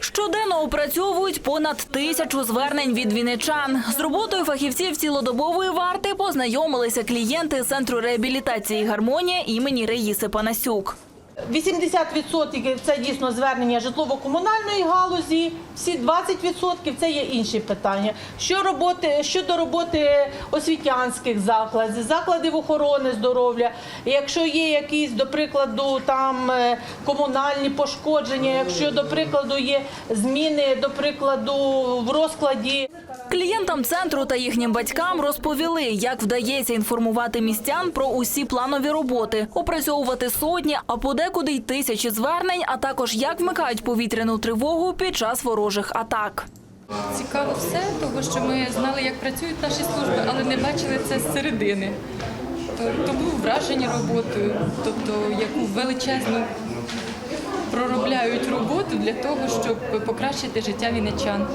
Щоденно опрацьовують понад тисячу звернень від вінничан. З роботою фахівців цілодобової варти познайомилися клієнти центру реабілітації гармонія імені Реїси Панасюк. 80% це дійсно звернення житлово-комунальної галузі, всі 20% це є інші питання. Що роботи щодо роботи освітянських закладів, закладів охорони здоров'я, якщо є якісь, до прикладу, там е, комунальні пошкодження, якщо до прикладу є зміни, до прикладу, в розкладі. Клієнтам центру та їхнім батькам розповіли, як вдається інформувати містян про усі планові роботи, опрацьовувати сотні, а подекуди й тисячі звернень, а також як вмикають повітряну тривогу під час ворожих атак. Цікаво все, тому що ми знали, як працюють наші служби, але не бачили це з середини. Тому вражені роботою, тобто яку величезну проробляють роботу для того, щоб покращити життя вінничан.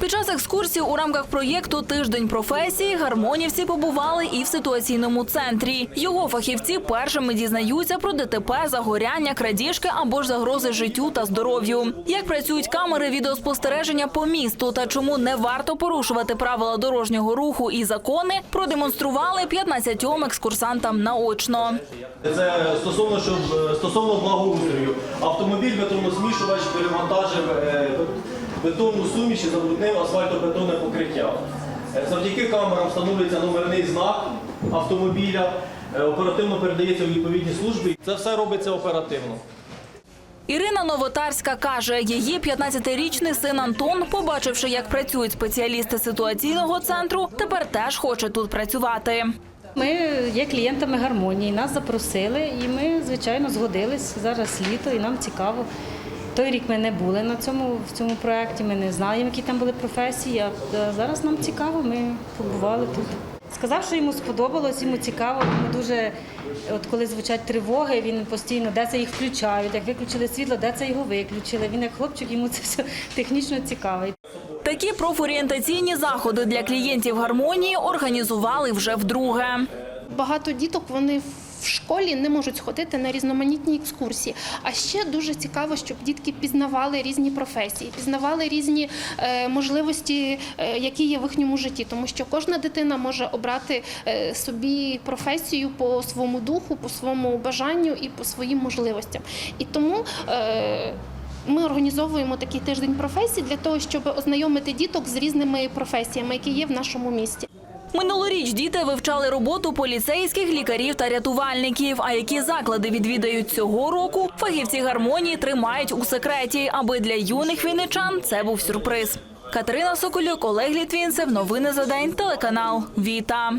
Під час екскурсії у рамках проєкту Тиждень професії гармонівці побували і в ситуаційному центрі. Його фахівці першими дізнаються про ДТП, загоряння, крадіжки або ж загрози життю та здоров'ю. Як працюють камери відеоспостереження по місту та чому не варто порушувати правила дорожнього руху і закони, продемонстрували 15 екскурсантам наочно. Це стосовно, щоб стосовно благоустрою. Автомобіль бетоносмішувач перевантажив е, бетонну суміш і забруднив асфальтобетонне покриття. Е, Завдяки камерам встановлюється номерний знак автомобіля, е, оперативно передається у відповідні служби. Це все робиться оперативно. Ірина Новотарська каже, її 15-річний син Антон, побачивши, як працюють спеціалісти ситуаційного центру, тепер теж хоче тут працювати. Ми є клієнтами гармонії, нас запросили, і ми, звичайно, згодились. Зараз літо, і нам цікаво. Той рік ми не були на цьому в цьому проєкті, ми не знаємо, які там були професії. А е, зараз нам цікаво, ми побували тут. Сказав, що йому сподобалось, йому цікаво. Йому дуже, от коли звучать тривоги, він постійно де це їх включають. Як виключили світло, де це його виключили. Він як хлопчик, йому це все технічно цікавить. Такі профорієнтаційні заходи для клієнтів гармонії організували вже вдруге. Багато діток вони в школі не можуть сходити на різноманітні екскурсії. А ще дуже цікаво, щоб дітки пізнавали різні професії, пізнавали різні е, можливості, е, які є в їхньому житті, тому що кожна дитина може обрати е, собі професію по своєму духу, по своєму бажанню і по своїм можливостям. І тому. Ми організовуємо такий тиждень професій для того, щоб ознайомити діток з різними професіями, які є в нашому місті. Минулоріч діти вивчали роботу поліцейських, лікарів та рятувальників. А які заклади відвідають цього року, фахівці гармонії тримають у секреті, аби для юних війничан це був сюрприз. Катерина Соколюк, Олег Літвінцев. Новини за день. Телеканал Віта.